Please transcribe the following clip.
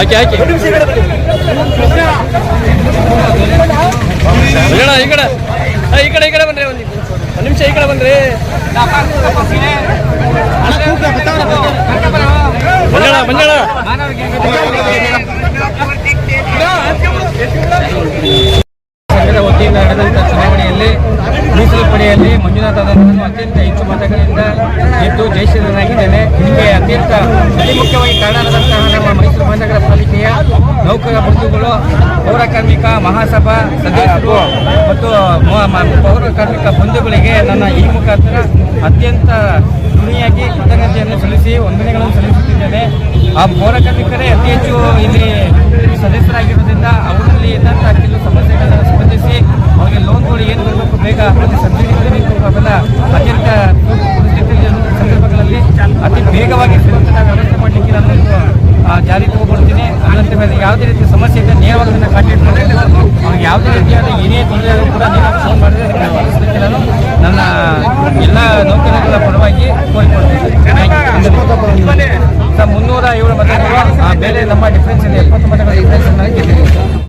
ಹಾಕಿ ಹಾಕಿ. ಈ ಕಡೆ ಈ ಕಡೆ. ಈ ಕಡೆ ಈ ಕಡೆ ಬನ್ರಿ ಒಂದು ಒಂದು ನಿಮಿಷ ಈ ಕಡೆ ಬನ್ರಿ. ವತಿಯಿಂದ ನಡೆದಂಥ ಚುನಾವಣೆಯಲ್ಲಿ ಮೀಸಲು ಪಡೆಯಲ್ಲಿ ಮಂಜುನಾಥ್ ಅವರನ್ನು ಅತ್ಯಂತ ಹೆಚ್ಚು ಮತಗಳಿಂದ ಗೆದ್ದು ಜಯಶೀಲನಾಗಿದ್ದೇನೆ ಇದಕ್ಕೆ ಅತ್ಯಂತ ಅತಿ ಮುಖ್ಯವಾಗಿ ಕಾರಣರಾದಂತಹ ಪೌರ ಕಾರ್ಮಿಕ ಮಹಾಸಭಾ ಸದಸ್ಯರು ಮತ್ತು ಪೌರ ಕಾರ್ಮಿಕ ಬಂಧುಗಳಿಗೆ ನನ್ನ ಈ ಮುಖಾಂತರ ಅತ್ಯಂತ ಋಣಿಯಾಗಿ ಕೃತಜ್ಞತೆಯನ್ನು ಸಲ್ಲಿಸಿ ವಂದನೆಗಳನ್ನು ಸಲ್ಲಿಸುತ್ತಿದ್ದೇನೆ. ಆ ಪೌರ ಕಾರ್ಮಿಕರೇ ಅತಿ ಹೆಚ್ಚು ಇಲ್ಲಿ ಸದಸ್ಯರಾಗಿರೋದ್ರಿಂದ ಅವರಲ್ಲಿ ಇದ್ದಂಥ ಕೆಲವು ಸಮಸ್ಯೆಗಳನ್ನು ಸ್ಪಂದಿಸಿ ಅವರಿಗೆ ಲೋನ್ಗಳು ಏನು ಬರಬೇಕು ಬೇಗ ಸಬ್ಸಿಡಿ ಅವೆಲ್ಲ ಯಾವುದೇ ರೀತಿಯಾದ ಏನೇ ತೊಂದರೆ ಕೂಡ ನೀವು ಫೋನ್ ಮಾಡಿದ್ರೆ ನಾನು ನನ್ನ ಎಲ್ಲ ನೌಕರರ ಪರವಾಗಿ ಕೋರಿಕೊಡ್ತೀನಿ ಮುನ್ನೂರ ಏಳು ಮತಗಳು ಆ ಬೇರೆ ನಮ್ಮ ಡಿಫ್ರೆನ್ಸ್ ಇದೆ. ಎಪ್ಪತ್ತು ಮತಗಳ ಡಿಫ್ರೆನ್ಸ್ ಗೆದ್ದಿದೆ